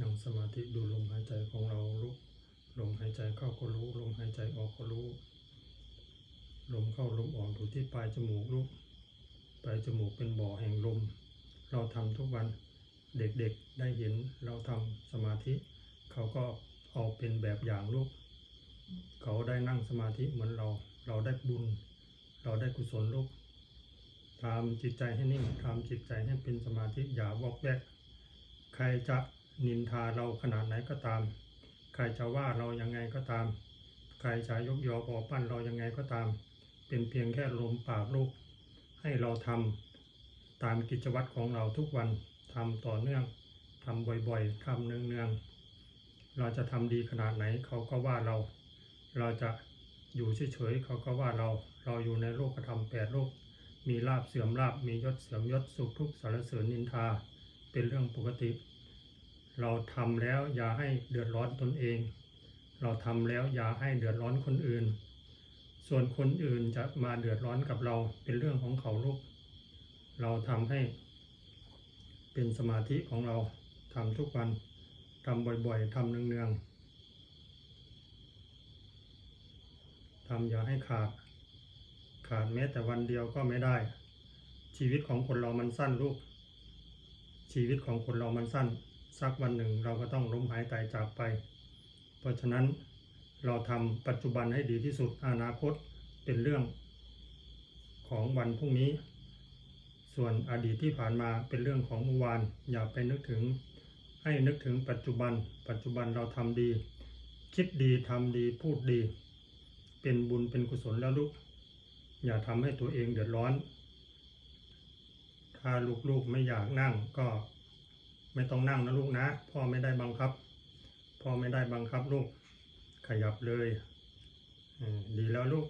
นั่งสมาธิดูลมหายใจของเราลุกลมหายใจเข้าก็รู้ลมหายใจออกก็รู้ลมเข้าลมออกอยู่ที่ปลายจมูกลุกปลายจมูกเป็นบ่อแห่งลม เราทำทุกวันเด็กๆได้เห็นเราทำสมาธิ เขาก็เอาเป็นแบบอย่างลูกเขาได้นั่งสมาธิเหมือนเรา เราได้บุญ เราได้กุศลลูกทำจิตใจให้นิ่งทำจิตใจให้เป็นสมาธิอย่าวอกแวกใครจะ นินทาเราขนาดไหนก็ตาม ใครจะว่าเรายังไงก็ตาม ใครจะยกยอปอปั้นเรายังไงก็ตาม เป็นเพียงแค่ลมปากลูกให้เราทำตามกิจวัตรของเราทุกวันทำต่อเนื่องทำบ่อยๆทำเนืองๆเราจะทำดีขนาดไหนเขาก็ว่าเรา เราจะอยู่เฉยๆเขาก็ว่าเรา เราอยู่ในโลกธรรมแปดโลก มีลาบเสื่อมลาบมียศเสื่อมยศสุขทุกข์สารเสริญนินทา เป็นเรื่องปกติ เราทำแล้วอย่าให้เดือดร้อนตนเอง เราทำแล้วอย่าให้เดือดร้อนคนอื่น ส่วนคนอื่นจะมาเดือดร้อนกับเราเป็นเรื่องของเขาลูกเราทำให้ เป็นสมาธิของเราทำทุกวันทำบ่อยๆทำเนืองๆทำอย่าให้ขาด ขาดแม้แต่วันเดียวก็ไม่ได้ ชีวิตของคนเรามันสั้นลูก ชีวิตของคนเรามันสั้น สักวันหนึ่งเราก็ต้องล้มหายตายจากไป เพราะฉะนั้นเราทำปัจจุบันให้ดีที่สุดอนาคตเป็นเรื่องของวันพรุ่งนี้ ส่วนอดีตที่ผ่านมาเป็นเรื่องของเมื่อวาน อย่าไปนึกถึง ให้นึกถึงปัจจุบัน ปัจจุบันเราทำดี คิดดีทำดีพูดดี เป็นบุญเป็นกุศลแล้วลูก อย่าทำให้ตัวเองเดือดร้อน ถ้าลูกๆไม่อยากนั่งก็ ไม่ต้องนั่งนะลูกนะ พ่อไม่ได้บังคับ พ่อไม่ได้บังคับลูก ขยับเลย ดีแล้วลูก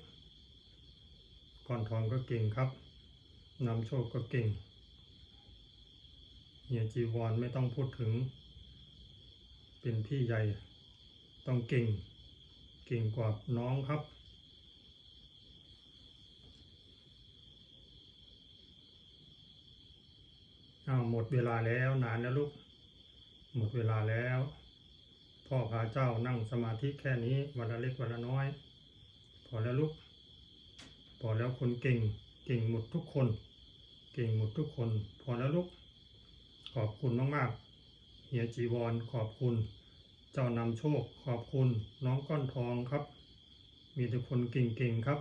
ก่อนทองก็เก่งครับนำโชคก็เก่งเฮียจีวรไม่ต้องพูดถึง เป็นพี่ใหญ่ ต้องเก่ง เก่งกว่าน้องครับ อ้าวหมดเวลาแล้วนานแล้วลูก หมดเวลาแล้ว พ่อพาเจ้านั่งสมาธิแค่นี้วันละเล็กวันละน้อย พอแล้วลูก พอแล้วคนเก่ง เก่งหมดทุกคน เก่งหมดทุกคน พอแล้วลูก ขอบคุณมากๆเฮียจีวรขอบคุณ เจ้านำโชคขอบคุณน้องก้อนทองครับ มีแต่คนเก่งๆครับ